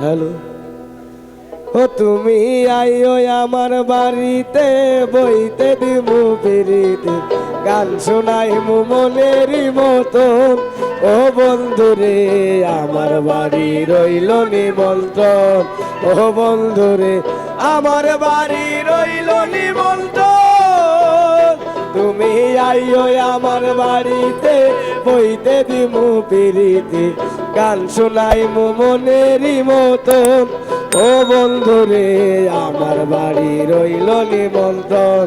Hello. ও তুমি আইও আমার বাড়িতে, বইতে দিমু পিড়িতে। গান শোনাই মু মনেরই মতন। ও বন্ধুরে, আমার বাড়ি রইল নিমন্ত্রণ। ও বন্ধুরে, আমার বাড়ি রইল নিমন্ত্রণ। তুমি আইও আমার বাড়িতে বইতে দিমু পিড়িতে গান শোনাই মু মনেরই মতন। ও বন্ধুরে, আমার বাড়ি রইল নিমন্ত্রণ।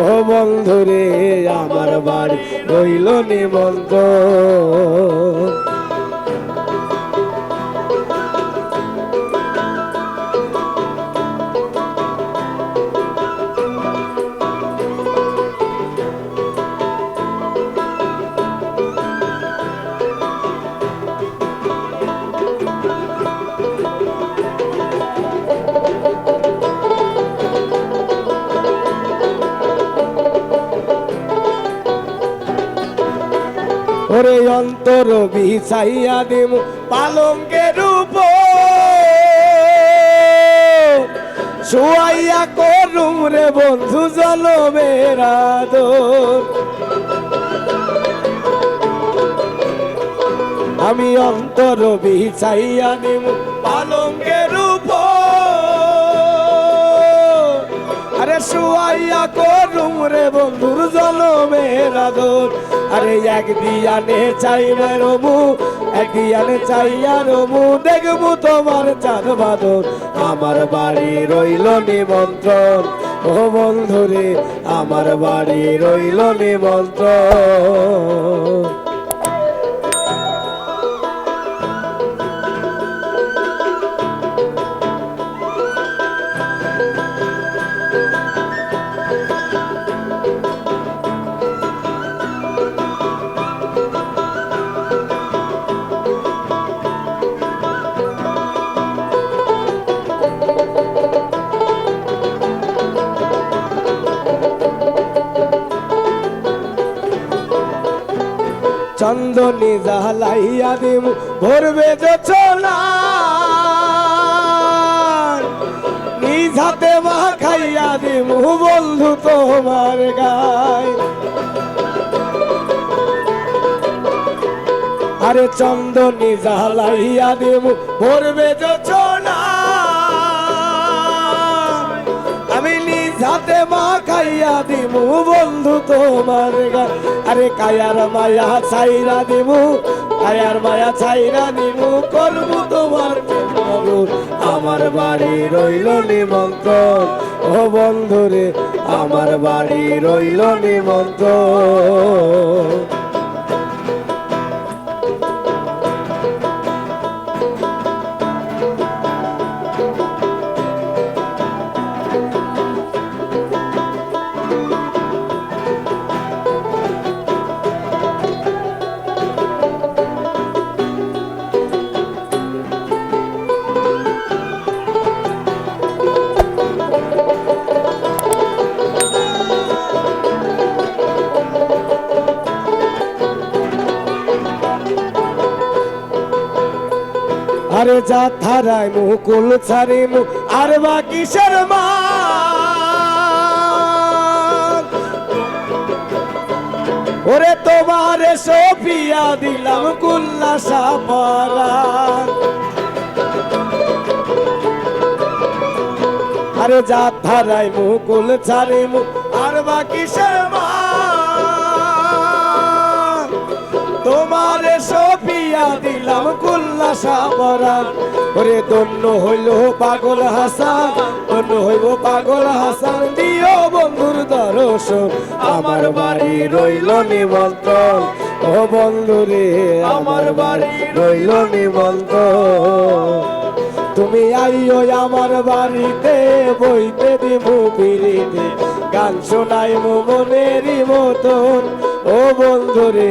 ও বন্ধুরে, আমার বাড়ি রইল নিমন্ত্রণ। ওরে অন্তর বিছাইয়া দিম পালঙ্কের উপর। শুয়াইয়া করুম রে বন্ধু জলমের আদর। আমি অন্তর বিছাইয়া দিম পালঙ্কের রূপ আরে শুয়াইয়া করুম রে বন্ধুর জলমের আদর। আরে এক দিয়ানে চাই না রবু এক দিয়ানে চাইয়া রবু দেখব তোমার চাঁদ বাদর। আমার বাড়ি রইল নিমন্ত্রণ, ও বন্ধুরে, আমার বাড়ি রইল নিমন্ত্রণ। চন্দনী জালাইয়া দিম, ভরবে যোচনা নিজ হাতে মা খাইয়া দিম, বন্ধু তোমার গায় আরে চন্দনী জালাইয়া দিম, ভরবে যোচনা হাতে মা খাইয়া দিমু বন্ধু তোমার আরে কায়ার মায়া ছাইরা দিমু, কায়ার মায়া ছাইরা দিমু, করব তোমার। আমার বাড়ি রইল নিমন্ত্রণ, ও বন্ধুরে, আমার বাড়ি রইল নিমন্ত্রণ আরে যা থারায় মুকুল ছাড়ি মু আর বা কিসের মা? ওরে তোমারে সোফিয়া দিলাম কুল্লা সাপারা। আরে যা থারায় মুকুল ছাড়ি মু আর বা কিসের মা? তোমারে সফিয়া দিলাম কুল্লা সাবরান ওরে দন্য হইল পাগল হাসান দন্য হইব পাগল হাসান, দিও বন্ধুর দর্শন। আমার বাড়ি রইল নিমন্ত্রণ। ও বন্ধুরে আমার বাড়ি রইল নিমন্ত্রণ। তুমি আইও আমার বাড়িতে, বইতে দিমু পিড়িতে। গান শোনাই মু মনেরই মতন। ও বন্ধুরে